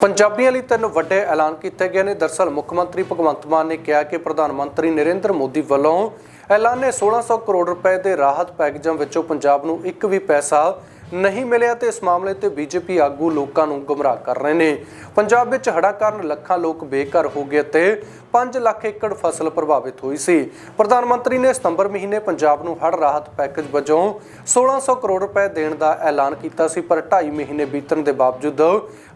ਪੰਜਾਬੀਆਂ ਲਈ ਤਿੰਨ ਵੱਡੇ ਐਲਾਨ ਕੀਤੇ ਗਏ ਨੇ। ਦਰਸਲ ਮੁੱਖ ਮੰਤਰੀ ਭਗਵੰਤ ਮਾਨ ਨੇ ਕਿਹਾ ਕਿ ਪ੍ਰਧਾਨ ਮੰਤਰੀ ਨਰਿੰਦਰ ਮੋਦੀ ਵੱਲੋਂ ਐਲਾਨੇ 1600 ਕਰੋੜ ਰੁਪਏ ਦੇ ਰਾਹਤ ਪੈਕੇਜਾਂ ਵਿੱਚੋਂ ਪੰਜਾਬ ਨੂੰ ਇੱਕ ਵੀ ਪੈਸਾ ਨਹੀਂ ਮਿਲਿਆ ਤੇ ਇਸ ਮਾਮਲੇ ਤੇ ਬੀਜੇਪੀ ਆਗੂ ਲੋਕਾਂ ਨੂੰ ਗੁੰਮਰਾਹ ਕਰ ਰਹੇ ਨੇ। ਪੰਜਾਬ ਵਿੱਚ ਹੜ੍ਹਾਂ ਕਾਰਨ ਲੱਖਾਂ ਲੋਕ ਬੇਘਰ ਹੋ ਗਏ ਤੇ 5 ਲੱਖ ਏਕੜ ਫਸਲ ਪ੍ਰਭਾਵਿਤ ਹੋਈ ਸੀ। ਪ੍ਰਧਾਨ ਮੰਤਰੀ ਨੇ ਸਤੰਬਰ ਮਹੀਨੇ ਪੰਜਾਬ ਨੂੰ ਹੜ੍ਹ ਰਾਹਤ ਪੈਕੇਜ ਵਜੋਂ 1600 ਕਰੋੜ ਰੁਪਏ ਦੇਣ ਦਾ ਐਲਾਨ ਕੀਤਾ ਸੀ, ਪਰ 2.5 ਮਹੀਨੇ ਬੀਤਣ ਦੇ ਬਾਵਜੂਦ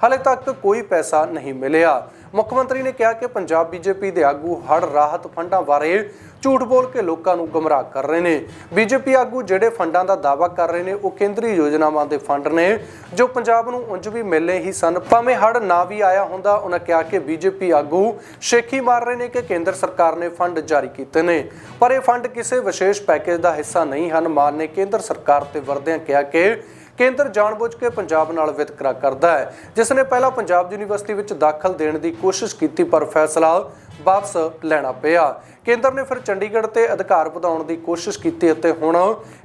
ਹਾਲੇ ਤੱਕ ਕੋਈ ਪੈਸਾ ਨਹੀਂ ਮਿਲਿਆ। ਮੁੱਖ ਮੰਤਰੀ ਨੇ ਕਿਹਾ ਕਿ ਪੰਜਾਬ ਬੀਜੇਪੀ ਦੇ ਆਗੂ ਹੜ ਰਾਹਤ ਫੰਡਾਂ ਬਾਰੇ ਝੂਠ ਬੋਲ ਕੇ ਲੋਕਾਂ ਨੂੰ ਗੁੰਮਰਾਹ ਕਰ ਰਹੇ ਨੇ। ਬੀਜੇਪੀ ਆਗੂ ਜਿਹੜੇ ਫੰਡਾਂ ਦਾ ਦਾਅਵਾ ਕਰ ਰਹੇ ਨੇ, ਉਹ ਕੇਂਦਰੀ ਯੋਜਨਾਵਾਂ ਦੇ ਫੰਡ ਨੇ, ਜੋ ਪੰਜਾਬ ਨੂੰ ਉਂਝ ਵੀ ਮਿਲਨੇ ਹੀ ਸਨ। ਭਾਵੇਂ ਹੜ ਨਾ ਵੀ ਆਇਆ ਹੁੰਦਾ ਉਹਨਾਂ ਕਿਹਾ ਕਿ ਬੀਜੇਪੀ ਆਗੂ ਸ਼ੇਖੀ ਮਾਰ ਰਹੇ ਨੇ ਕਿ ਕੇਂਦਰ ਸਰਕਾਰ ਨੇ ਫੰਡ ਜਾਰੀ ਕੀਤੇ ਨੇ। ਪਰ ਇਹ ਫੰਡ ਕਿਸੇ ਵਿਸ਼ੇਸ਼ ਪੈਕੇਜ ਦਾ ਹਿੱਸਾ ਨਹੀਂ ਹਨ। ਮਾਨ ਨੇ ਕੇਂਦਰ ਸਰਕਾਰ ਤੇ ਵਰਦਿਆਂ ਕਿਹਾ ਕਿ ਕੇਂਦਰ ਜਾਣਬੁੱਝ ਕੇ ਪੰਜਾਬ ਨਾਲ ਵਿਤਕਰਾ ਕਰਦਾ ਹੈ ਜਿਸ ਨੇ ਪਹਿਲਾਂ ਪੰਜਾਬ ਯੂਨੀਵਰਸਿਟੀ ਵਿੱਚ ਦਾਖਲ ਦੇਣ ਦੀ ਕੋਸ਼ਿਸ਼ ਕੀਤੀ, ਪਰ ਫੈਸਲਾ ਵਾਪਸ ਲੈਣਾ ਪਿਆ। ਕੇਂਦਰ ਨੇ ਫਿਰ ਚੰਡੀਗੜ੍ਹ ਤੇ ਅਧਿਕਾਰ ਵਧਾਉਣ ਦੀ ਕੋਸ਼ਿਸ਼ ਕੀਤੀ ਅਤੇ ਹੁਣ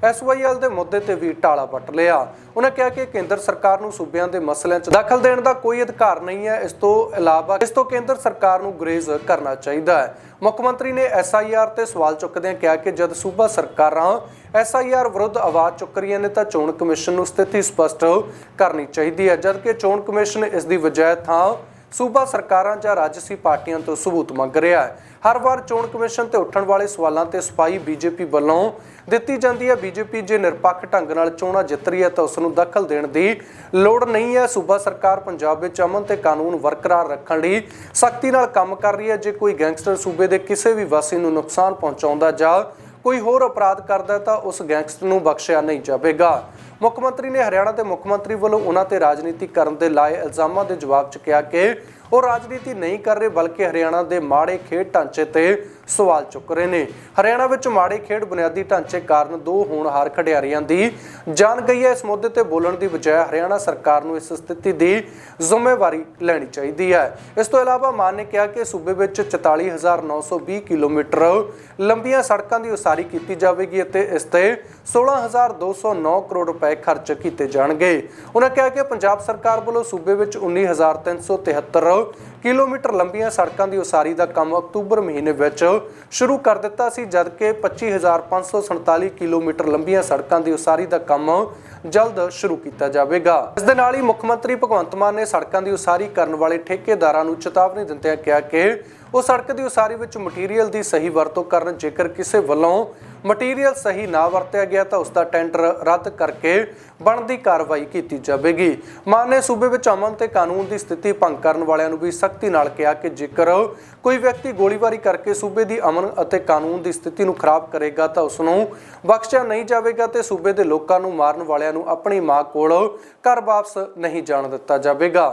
ਐਸਵਾਈਐਲ ਦੇ ਮੁੱਦੇ ਤੇ ਵੀ ਟਾਲਾ ਪੱਟ ਲਿਆ। ਉਹਨਾਂ ਕਿਹਾ ਕਿ ਕੇਂਦਰ ਸਰਕਾਰ ਨੂੰ ਸੂਬਿਆਂ ਦੇ ਮਸਲਿਆਂ 'ਚ ਦਖਲ ਦੇਣ ਦਾ ਕੋਈ ਅਧਿਕਾਰ ਨਹੀਂ ਹੈ। ਇਸ ਤੋਂ ਇਲਾਵਾ ਇਸ ਤੋਂ ਕੇਂਦਰ ਸਰਕਾਰ ਨੂੰ ਗੁਰੇਜ਼ ਕਰਨਾ ਚਾਹੀਦਾ ਹੈ। ਮੁੱਖ ਮੰਤਰੀ ਨੇ ਐਸਆਈਆਰ ਤੇ ਸਵਾਲ ਚੁੱਕਦਿਆਂ ਕਿਹਾ ਕਿ ਜਦ ਸੂਬਾ ਸਰਕਾਰਾਂ ਐਸਆਈਆਰ ਵਿਰੁੱਧ ਆਵਾਜ਼ ਚੁੱਕ ਰਹੀਆਂ ਨੇ ਤਾਂ ਚੋਣ ਕਮਿਸ਼ਨ ਨੂੰ ਸਥਿਤੀ ਸਪਸ਼ਟ ਕਰਨੀ ਚਾਹੀਦੀ ਹੈ, ਜਦਕਿ ਚੋਣ ਕਮਿਸ਼ਨ ਇਸ ਦੀ ਵਜ੍ਹਾ ਥਾਂ ਸੂਬਾ ਸਰਕਾਰਾਂ ਜਾਂ ਰਾਜਸੀ ਪਾਰਟੀਆਂ ਤੋਂ ਸਬੂਤ ਮੰਗ ਰਿਹਾ ਹੈ। ਹਰ ਵਾਰ ਚੋਣ ਕਮਿਸ਼ਨ ਤੇ ਉੱਠਣ ਵਾਲੇ ਸਵਾਲਾਂ ਤੇ ਸਫ਼ਾਈ ਬੀਜੇਪੀ ਵੱਲੋਂ ਦਿੱਤੀ ਜਾਂਦੀ ਹੈ। ਬੀਜੇਪੀ ਜੇ ਨਿਰਪੱਖ ਢੰਗ ਨਾਲ ਚੋਣਾਂ ਜਿੱਤ ਰਹੀ ਹੈ ਤਾਂ ਉਸ ਨੂੰ ਦਖਲ ਦੇਣ ਦੀ ਲੋੜ ਨਹੀਂ ਹੈ। ਸੂਬਾ ਸਰਕਾਰ ਪੰਜਾਬ ਵਿੱਚ ਅਮਨ ਤੇ ਕਾਨੂੰਨ ਬਰਕਰਾਰ ਰੱਖਣ ਲਈ ਸਖਤੀ ਨਾਲ ਕੰਮ ਕਰ ਰਹੀ ਹੈ। ਜੇ ਕੋਈ ਗੈਂਗਸਟਰ ਸੂਬੇ ਦੇ ਕਿਸੇ ਵੀ ਵਾਸੀ ਨੂੰ ਨੁਕਸਾਨ ਪਹੁੰਚਾਉਂਦਾ ਜਾਂ ਕੋਈ ਹੋਰ ਅਪਰਾਧ ਕਰਦਾ ਤਾਂ ਉਸ ਗੈਂਗਸਟਰ ਨੂੰ ਬਖਸ਼ਿਆ ਨਹੀਂ ਜਾਵੇਗਾ। ਮੁੱਖ ਮੰਤਰੀ ਨੇ ਹਰਿਆਣਾ ਦੇ ਮੁੱਖ ਮੰਤਰੀ ਵੱਲੋਂ ਉਹਨਾਂ ਤੇ ਰਾਜਨੀਤੀ ਕਰਨ ਦੇ ਲਾਏ ਇਲਜ਼ਾਮਾਂ ਦੇ ਜਵਾਬ 'ਚ ਕਿਹਾ ਕਿ ਉਹ ਰਾਜਨੀਤੀ ਨਹੀਂ ਕਰ ਰਹੇ, ਬਲਕਿ ਹਰਿਆਣਾ ਦੇ ਮਾੜੇ ਖੇਡ ਢਾਂਚੇ ਤੇ ਸਵਾਲ ਚੁੱਕ ਰਹੇ ਨੇ। ਹਰਿਆਣਾ ਵਿੱਚ ਮਾੜੇ ਖੇਡ ਬੁਨਿਆਦੀ ਢਾਂਚੇ ਕਾਰਨ ਦੋ ਹੋਣਹਾਰ ਖਿਡਾਰੀਆਂ ਦੀ ਜਾਨ ਗਈ ਹੈ। ਇਸ ਮੁੱਦੇ ਤੇ ਬੋਲਣ ਦੀ ਬਜਾਏ ਹਰਿਆਣਾ ਸਰਕਾਰ ਨੂੰ ਇਸ ਸਥਿਤੀ ਦੀ ਜ਼ਿੰਮੇਵਾਰੀ ਲੈਣੀ ਚਾਹੀਦੀ ਹੈ। ਇਸ ਤੋਂ ਇਲਾਵਾ ਮਾਨ ਨੇ ਕਿਹਾ ਕਿ ਸੂਬੇ ਵਿੱਚ 44920 ਕਿਲੋਮੀਟਰ ਲੰਬੀਆਂ ਸੜਕਾਂ ਦੀ ਉਸਾਰੀ ਕੀਤੀ ਜਾਵੇਗੀ ਅਤੇ ਇਸ ਤੇ 16209 ਕਰੋੜ ਰੁਪਏ ਖਰਚ ਕੀਤੇ ਜਾਣਗੇ। ਉਹਨਾਂ ਕਿਹਾ ਕਿ ਪੰਜਾਬ ਸਰਕਾਰ ਵੱਲੋਂ ਸੂਬੇ ਵਿੱਚ 19373 ਕਿਲੋਮੀਟਰ ਲੰਬੀਆਂ ਸੜਕਾਂ ਦੀ ਉਸਾਰੀ ਦਾ ਕੰਮ ਅਕਤੂਬਰ ਮਹੀਨੇ ਵਿੱਚ ਸ਼ੁਰੂ ਕਰ ਦਿੱਤਾ ਸੀ, ਜਦਕਿ 25547 ਕਿਲੋਮੀਟਰ ਲੰਬੀਆਂ ਸੜਕਾਂ ਦੀ ਉਸਾਰੀ ਦਾ ਕੰਮ ਜਲਦ ਸ਼ੁਰੂ ਕੀਤਾ ਜਾਵੇਗਾ। ਇਸ ਦੇ ਨਾਲ ਹੀ ਮੁੱਖ ਮੰਤਰੀ ਭਗਵੰਤ ਮਾਨ ਨੇ ਸੜਕਾਂ ਦੀ ਉਸਾਰੀ ਕਰਨ ਵਾਲੇ ਠੇਕੇਦਾਰਾਂ ਨੂੰ ਚੇਤਾਵਨੀ ਦਿੰਦਿਆਂ ਕਿਹਾ ਕਿ ਉਹ ਸੜਕ ਦੀ ਉਸਾਰੀ ਵਿੱਚ ਮਟੀਰੀਅਲ ਦੀ ਸਹੀ ਵਰਤੋਂ ਕਰਨ ਜੇਕਰ ਕਿਸੇ ਵੱਲੋਂ ਮਟੀਰੀਅਲ ਸਹੀ ਨਾ ਵਰਤਿਆ ਗਿਆ ਤਾਂ ਉਸ ਦਾ ਟੈਂਡਰ ਰੱਦ ਕਰਕੇ ਬਣਦੀ ਕਾਰਵਾਈ ਕੀਤੀ ਜਾਵੇਗੀ। ਮਾਨ ਨੇ ਸੂਬੇ ਵਿੱਚ ਅਮਨ ਤੇ ਕਾਨੂੰਨ ਦੀ ਸਥਿਤੀ ਭੰਗ ਕਰਨ ਵਾਲਿਆਂ ਨੂੰ ਵੀ ਸਖਤੀ ਨਾਲ ਕਿਹਾ ਕਿ ਜੇਕਰ ਕੋਈ ਵਿਅਕਤੀ ਗੋਲੀਬਾਰੀ ਕਰਕੇ ਸੂਬੇ ਦੀ ਅਮਨ ਅਤੇ ਕਾਨੂੰਨ ਦੀ ਸਥਿਤੀ ਨੂੰ ਖਰਾਬ ਕਰੇਗਾ ਤਾਂ ਉਸ ਨੂੰ ਬਖਸ਼ਿਆ ਨਹੀਂ ਜਾਵੇਗਾ ਤੇ ਸੂਬੇ ਦੇ ਲੋਕਾਂ ਨੂੰ ਮਾਰਨ ਵਾਲਿਆਂ ਨੂੰ ਆਪਣੀ ਮਾਂ ਕੋਲ ਘਰ ਵਾਪਸ ਨਹੀਂ ਜਾਣ ਦਿੱਤਾ ਜਾਵੇਗਾ।